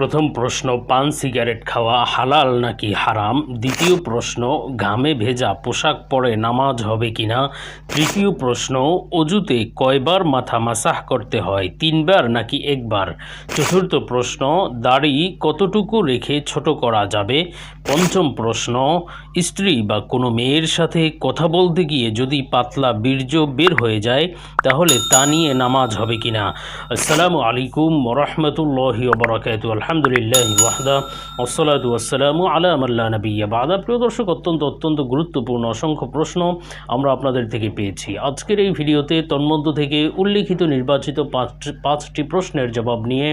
প্রথম প্রশ্ন, পান সিগারেট খাওয়া হালাল নাকি হারাম? দ্বিতীয় প্রশ্ন, ঘামে ভেজা পোশাক পরে নামাজ হবে কিনা? তৃতীয় প্রশ্ন, অজুতে কয়বার মাথা মাসাহ করতে হয়, তিনবার নাকি একবার? চতুর্থ প্রশ্ন, দাড়ি কতটুকু রেখে ছোট করা যাবে? পঞ্চম প্রশ্ন, স্ত্রী বা কোনো মেয়ের সাথে কথা বলতে গিয়ে যদি পাতলা বীর্য বের হয়ে যায়, তাহলে তা নিয়ে নামাজ হবে কিনা? আসসালামু আলাইকুম রহমতুল্লাহি ওবরাকাতু আলহামদুলিল্লাহ ওয়াহদা ওসলাতু আসসালামু আলা মাল্লা নবিয়া বাদা। প্রিয় দর্শক, অত্যন্ত অত্যন্ত গুরুত্বপূর্ণ, অসংখ্য প্রশ্ন আমরা আপনাদের থেকে পেয়েছি। আজকের এই ভিডিওতে তন্মধ্য থেকে উল্লেখিত নির্বাচিত পাঁচ পাঁচটি প্রশ্নের জবাব নিয়ে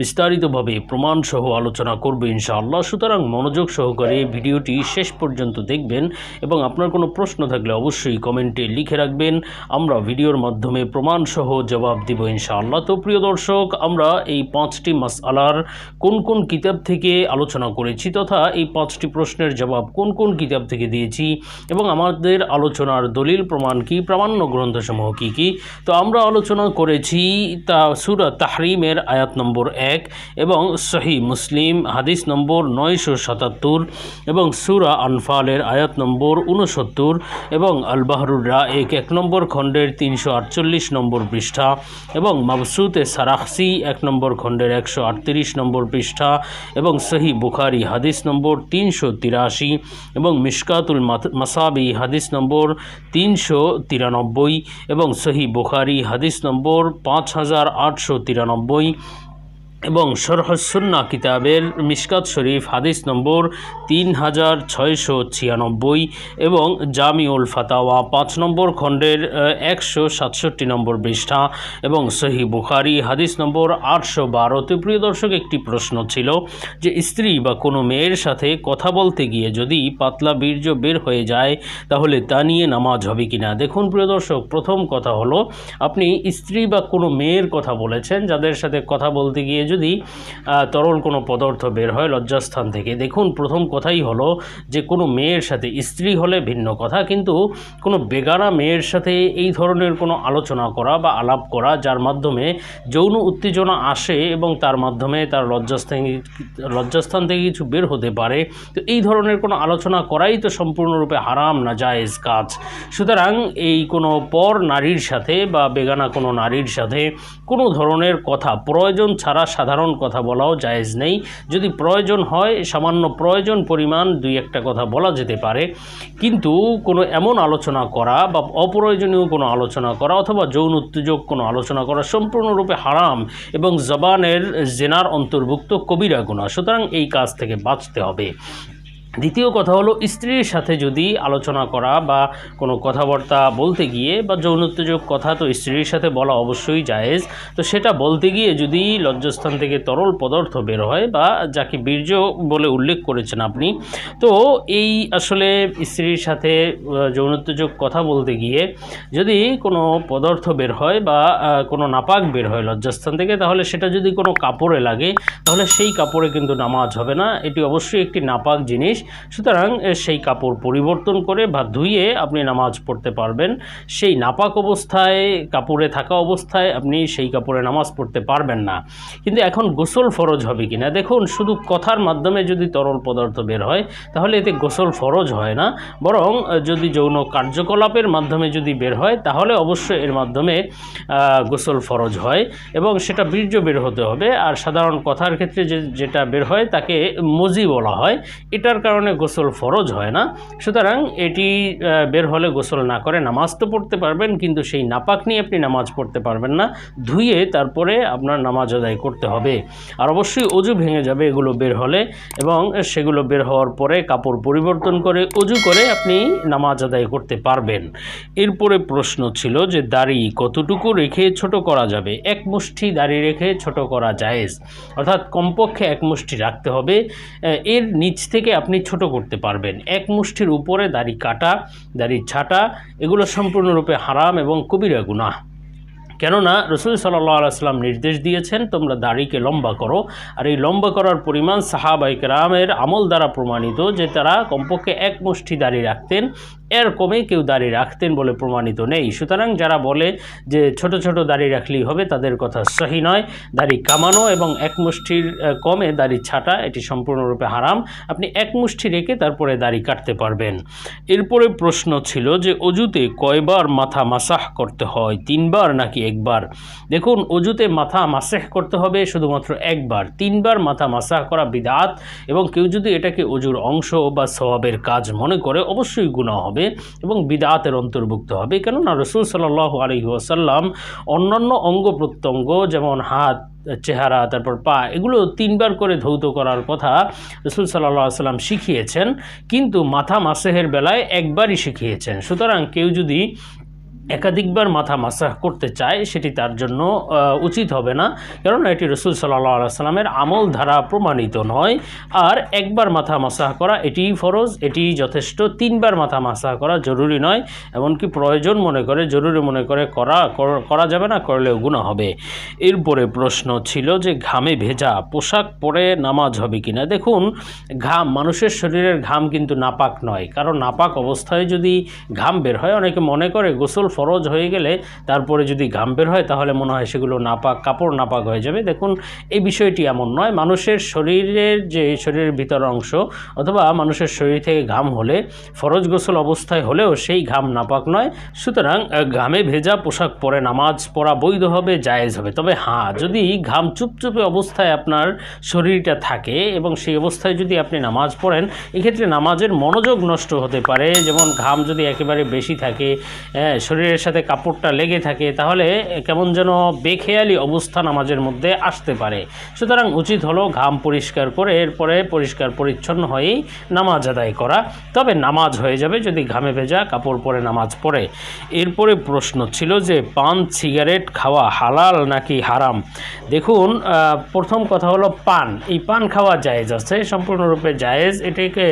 বিস্তারিতভাবে প্রমাণসহ আলোচনা করবে ইনশাআল্লাহ। সুতরাং মনোযোগ সহকারে ভিডিওটি শেষ পর্যন্ত দেখবেন এবং আপনার কোনো প্রশ্ন থাকলে অবশ্যই কমেন্টে লিখে রাখবেন। আমরা ভিডিওর মাধ্যমে প্রমাণসহ জবাব দিব ইনশাআল্লাহ। তো প্রিয় দর্শক, আমরা এই পাঁচটি মাসআলার কোন কোন কিতাব থেকে আলোচনা করেছি তথা এই পাঁচটি প্রশ্নের জবাব কোন কোন কিতাব থেকে দিয়েছি এবং আমাদের আলোচনার দলিল প্রমাণ কি, প্রামাণ্য গ্রন্থসমূহ কি কি? তো আমরা আলোচনা করেছি তা সুরা তাহরিমের আয়াত নম্বর এক এবং সহি মুসলিম হাদিস নম্বর নয়শো সাতাত্তর এবং সুরা আনফালের আয়াত নম্বর উনসত্তর এবং আল বাহরুর রা এক এক নম্বর খণ্ডের তিনশো আটচল্লিশ নম্বর পৃষ্ঠা এবং মাবসুতে সারাহসি এক নম্বর খণ্ডের একশো আটত্রিশ নম্বর পৃষ্ঠা এবং সহি বুখারি হাদিস নম্বর তিনশো তিরাশি এবং মিশকাতুল মাসাবি হাদিস নম্বর তিনশো তিরানব্বই এবং সহি বুখারি হাদিস নম্বর পাঁচ হাজার আটশো তিরানব্বই এবং সরহসুন্না কিতাবের মিশকাত শরীফ, হাদিস নম্বর তিন হাজার ছয়শো ছিয়ানব্বই এবং জামিউল ফাতাওয়া পাঁচ নম্বর খণ্ডের একশো সাতষট্টি নম্বর পৃষ্ঠা এবং সহি বুখারি, হাদিস নম্বর আটশো বারোতে প্রিয় দর্শক, একটি প্রশ্ন ছিল যে স্ত্রী বা কোনো মেয়ের সাথে কথা বলতে গিয়ে যদি পাতলা বীর্য বের হয়ে যায়, তাহলে তা নিয়ে নামাজ হবে কি না দেখুন প্রিয় দর্শক, প্রথম কথা হলো, আপনি স্ত্রী বা কোনো মেয়ের কথা বলেছেন, যাদের সাথে কথা বলতে গিয়ে যদি তরল কোনো পদার্থ বের হয় লজ্জাস্থান থেকে, দেখুন প্রথম কথাই হলো যে কোনো মেয়ের সাথে স্ত্রী হলে ভিন্ন কথা, কিন্তু কোনো বেগানা মেয়ের সাথে এই ধরনের কোনো আলোচনা করা বা আলাপ করা, যার মাধ্যমে যৌন উত্তেজনা আসে এবং তার মাধ্যমে তার লজ্জাস্থান লজ্জাস্থান থেকে কিছু বের হতে পারে, তো এই ধরনের কোনো আলোচনা করাই তো সম্পূর্ণরূপে হারাম না জায়েজ কাজ। সুতরাং এই কোনো পর নারীর সাথে বা বেগানা কোনো নারীর সাথে কোনো ধরনের কথা, প্রয়োজন ছাড়া সাধারণ কথা বলাও জায়েজ নেই। যদি প্রয়োজন হয়, সামান্য প্রয়োজন পরিমাণ দুই একটা কথা বলা যেতে পারে। কিন্তু কোনো এমন আলোচনা করা বা অপ্রয়োজনীয় কোনো আলোচনা করা অথবা যৌন উত্তেজক কোনো আলোচনা করা সম্পূর্ণরূপে হারাম এবং জবানের জেনার অন্তর্ভুক্ত কবিরা গুণা। সুতরাং এই কাজ থেকে বাঁচতে হবে। দ্বিতীয় কথা হলো, স্ত্রীর সাথে যদি আলোচনা করা বা কোনো কথাবার্তা বলতে গিয়ে বা যৌন উত্তেজক কথা, তো স্ত্রীর সাথে বলা অবশ্যই জায়েজ। তো সেটা বলতে গিয়ে যদি লজ্জাস্থান থেকে তরল পদার্থ বের হয় বা যাকে বীর্য বলে উল্লেখ করেছেন আপনি, তো এই আসলে স্ত্রীর সাথে যৌন উত্তেজক কথা বলতে গিয়ে যদি কোনো পদার্থ বের হয় বা কোনো নাপাক বের হয় লজ্জাস্থান থেকে, তাহলে সেটা যদি কোনো কাপড়ে লাগে, তাহলে সেই কাপড়ে কিন্তু নামাজ হবে না। এটি অবশ্যই একটি নাপাক জিনিস। সুতরাং সেই কাপড় পরিবর্তন করে বা ধুয়ে আপনি নামাজ পড়তে পারবেন। সেই নাপাক অবস্থায়, কাপড়ে থাকা অবস্থায় আপনি সেই কাপড়ে নামাজ পড়তে পারবেন না। কিন্তু এখন গোসল ফরজ হবে কিনা? দেখুন, শুধু কথার মাধ্যমে যদি তরল পদার্থ বের হয়, তাহলে এতে গোসল ফরজ হয় না। বরং যদি যৌন কার্যকলাপের মাধ্যমে যদি বের হয়, তাহলে অবশ্যই এর মাধ্যমে গোসল ফরজ হয় এবং সেটা বীর্য বের হতে হবে। আর সাধারণ কথার ক্ষেত্রে যে, যেটা বের হয়, তাকে মজি বলা হয়। এটার কারণে গোসল ফরজ হয় না। সুতরাং এটি বের হলে গোসল না করে নামাজ তো পড়তে পারবেন, কিন্তু সেই নাপাক নিয়ে আপনি নামাজ পড়তে পারবেন না। ধুয়ে তারপরে আপনার নামাজ আদায় করতে হবে। আর অবশ্যই অজু ভেঙে যাবে, এগুলো বের হলে। এবং সেগুলো বের হওয়ার পরে কাপড় পরিবর্তন করে, অজু করে আপনি নামাজ আদায় করতে পারবেন। এরপরে প্রশ্ন ছিল যে, দাড়ি কতটুকু রেখে ছোট করা যাবে? এক মুষ্টি দাড়ি রেখে ছোট করা জায়েজ। অর্থাৎ কমপক্ষে এক মুষ্টি রাখতে হবে। এর নিচ থেকে আপনি ছোট করতে পারবেন। এক মুষ্টির উপরে দাড়ি কাটা, দাড়ি ছাটা, এগুলো সম্পূর্ণরূপে হারাম এবং কবিরা গুনাহ। কেননা রসুল সাল্লাহ আলাইসাল্লাম নির্দেশ দিয়েছেন, তোমরা দাড়িকে লম্বা করো। আর এই লম্বা করার পরিমাণ সাহাবাইক রামের আমল দ্বারা প্রমাণিত যে তারা কমপক্ষে এক মুষ্টি দাড়ি রাখতেন, এর কমে কেউ দাড়ি রাখতেন বলে প্রমাণিত নেই। সুতরাং যারা বলে যে ছোট ছোট দাড়ি রাখলেই হবে, তাদের কথা সহি নয়। দাড়ি কামানো এবং এক মুষ্টির কমে দাড়ি ছাটা, এটি সম্পূর্ণরূপে হারাম। আপনি এক মুষ্টি রেখে তারপরে দাড়ি কাটতে পারবেন। এরপরে প্রশ্ন ছিল যে অজুতে কয়বার মাথা মাসাহ করতে হয়, তিনবার নাকি একবার। দেখুন, অজুতে মাথা মাসাহ করতে হবে শুধুমাত্র একবার। তিনবার মাথা মাসাহ করা বিদাত এবং কেউ যদি এটাকে অজুর অংশ বা সওয়াবের কাজ মনে করে, অবশ্যই গুণা হবে এবং বিদাতের অন্তর্ভুক্ত হবে। কেননা রসুল সাল্লাহ আলহি অন্যান্য অঙ্গ প্রত্যঙ্গ যেমন হাত, চেহারা, তারপর পা, এগুলো তিনবার করে ধৌত করার কথা রসুল সাল্লাহ সাল্লাম শিখিয়েছেন। কিন্তু মাথা মাসেহের বেলায় একবারই শিখিয়েছেন। সুতরাং কেউ যদি একাধিকবার মাথা মাসাহ করতে চায়, সেটি তার জন্য উচিত হবে না। কারণ এটি রসুল সাল্লাহ সাল্লামের আমল ধারা প্রমাণিত নয়। আর একবার মাথা মাসাহ করা এটিই ফরজ এটি যথেষ্ট। তিনবার মাথা মাসাহ করা জরুরি নয়, এমনকি প্রয়োজন মনে করে, জরুরি মনে করে করা, কর- করা যাবে না, করলেও গুণা হবে। এরপরে প্রশ্ন ছিল যে ঘামে ভেজা পোশাক পরে নামাজ হবে কিনা? দেখুন, ঘাম, মানুষের শরীরের ঘাম কিন্তু নাপাক নয়। কারণ নাপাক অবস্থায় যদি ঘাম বের হয়, অনেকে মনে করে গোসল ফরজ হয়ে গেলে তারপরে যদি ঘাম বের হয় তাহলে মনে হয় সেগুলো নাপাক কাপড় নাপাক হয়ে যাবে। দেখুন এই বিষয়টি এমন নয় মানুষের শরীরের যে শরীরের ভিতর অংশ অথবা মানুষের শরীর থেকে ঘাম হলে ফরজ গোসল অবস্থায় হলেও সেই ঘাম নাপাক নয়। সুতরাং ঘামে ভেজা পোশাক পরে নামাজ পড়া বৈধ হবে জায়েজ হবে। তবে হ্যাঁ যদি ঘাম চুপচুপে অবস্থায় আপনার শরীরটা থাকে এবং সেই অবস্থায় যদি আপনি নামাজ পড়েন এক্ষেত্রে নামাজের মনোযোগ নষ্ট হতে পারে। যেমন ঘাম যদি একেবারে বেশি থাকে হ্যাঁ, শরীরের সাথে কাপড়টা লেগে থাকে তাহলে কেমন যেন বেখেয়ালি অবস্থা নামাজের মধ্যে আসতে পারে। সুতরাং উচিত হলো ঘাম পরিষ্কার করে এরপরে পরিষ্কার পরিচ্ছন্ন হয়েই নামাজ আদায় করা। তবে নামাজ হয়ে যাবে যদি ঘামে ভেজা কাপড় পরে নামাজ পড়ে। এরপরে প্রশ্ন ছিল যে পান সিগারেট খাওয়া হালাল নাকি হারাম? দেখুন প্রথম কথা হলো পান। এই পান খাওয়া জায়েজ আছে সম্পূর্ণরূপে জায়েজ। এটাকে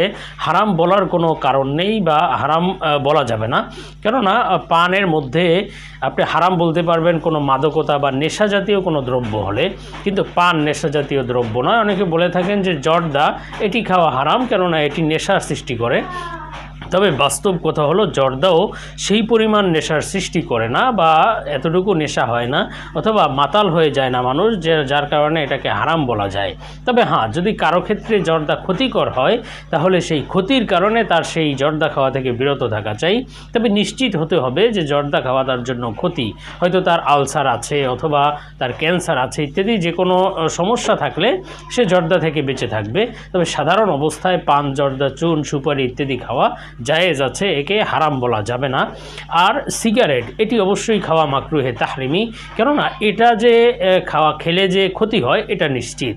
হারাম বলার কোনো কারণ নেই বা হারাম বলা যাবে না। কেননা আহ, পানের মধ্যে আপনি হারাম বলতে পারবেন কোনো মাদকতা বা নেশা জাতীয় কোনো দ্রব্য হলে। কিন্তু পান নেশা জাতীয় দ্রব্য নয়। অনেকে বলে থাকেন যে জর্দা, এটি খাওয়া হারাম কেননা এটি নেশা সৃষ্টি করে। তবে বাস্তব কথা হলো জর্দাও সেই পরিমাণ নেশার সৃষ্টি করে না বা এতটুকু নেশা হয় না অথবা মাতাল হয়ে যায় না মানুষ, যে যার কারণে এটাকে হারাম বলা যায়। তবে হ্যাঁ যদি কারও ক্ষেত্রে জর্দা ক্ষতিকর হয়, তাহলে সেই ক্ষতির কারণে তার সেই জর্দা খাওয়া থেকে বিরত থাকা চাই। তবে নিশ্চিত হতে হবে যে জর্দা খাওয়া তার জন্য ক্ষতি। হয়তো তার আলসার আছে অথবা তার ক্যান্সার আছে ইত্যাদি যে কোনো সমস্যা থাকলে সে জর্দা থেকে বেঁচে থাকবে। তবে সাধারণ অবস্থায় পান, জর্দা, চুন, সুপারি ইত্যাদি খাওয়া জায়েজ আছে, একে হারাম বলা যাবে না। আর সিগারেট, এটি অবশ্যই খাওয়া মাকরুহে তাহরিমি, কেননা এটা যে খাওয়া খেলে যে ক্ষতি হয়, এটা নিশ্চিত।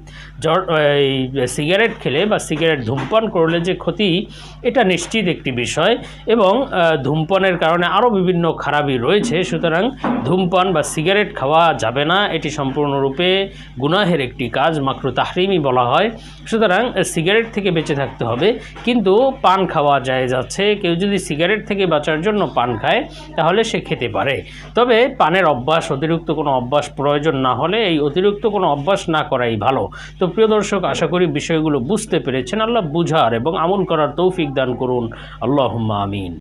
সিগারেট খেলে বা সিগারেট ধূমপান করলে যে ক্ষতি, এটা নিশ্চিত একটি বিষয় এবং ধূমপানের কারণে আরও বিভিন্ন খারাপই রয়েছে। সুতরাং ধূমপান বা সিগারেট খাওয়া যাবে না, এটি সম্পূর্ণরূপে গুনাহের একটি কাজ, মাকরু তাহরিমি বলা হয়। সুতরাং সিগারেট থেকে বেঁচে থাকতে হবে। কিন্তু পান খাওয়া যায় যাচ্ছে, কেউ যদি সিগারেট থেকে বাঁচার জন্য পান খায়, তাহলে সে খেতে পারে। তবে পানের অভ্যাস, অতিরিক্ত কোনো অভ্যাস প্রয়োজন না হলে এই অতিরিক্ত কোনো অভ্যাস না করাই ভালো। তো প্রিয় দর্শক, আশা করি বিষয়গুলো বুঝতে পেরেছেন। আল্লাহ বুঝার এবং আমল করার তৌফিক দান করুন। আল্লাহ আমিন।